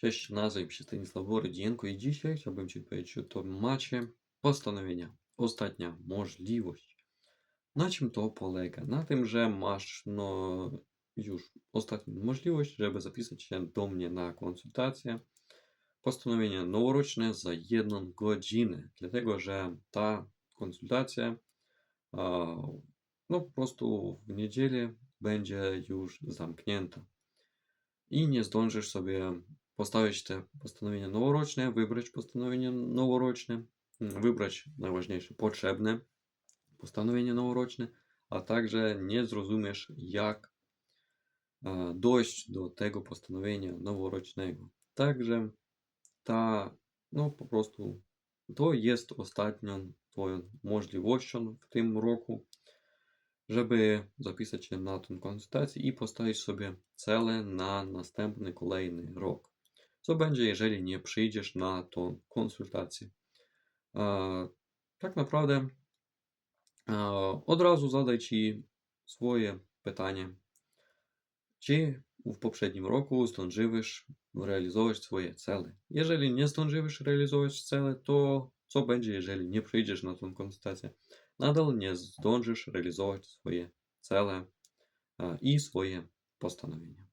Cześć, nazywam się Stanisław Borodzenko i dzisiaj chciałbym Ci powiedzieć o temacie postanowienia. Ostatnia możliwość. Na czym to polega? Na tym, że masz no, już ostatnią możliwość, żeby zapisać się do mnie na konsultację. Postanowienie noworoczne za jedną godzinę, dlatego że ta konsultacja no po prostu w niedzielę będzie już zamknięta i nie zdążysz sobie postawić te postanowienia noworoczne, wybrać postanowienie noworoczne, mm, wybrać najważniejsze potrzebne postanowienie noworoczne, a także nie zrozumiesz, jak e, dojść do tego postanowienia noworocznego. Także ta, no po prostu, to jest ostatnią Twoją możliwością w tym roku, żeby zapisać się na tę konsultację i postawić sobie cele Co będzie, jeżeli nie przyjdziesz na tą konsultację? E, tak naprawdę e, od razu zadaj Ci swoje pytanie. Czy w poprzednim roku zdążyłeś realizować swoje cele? Jeżeli nie zdążyłeś realizować cele, to co będzie, jeżeli nie przyjdziesz na tą konsultację? Nadal nie zdążysz realizować swoje cele e, i swoje postanowienia.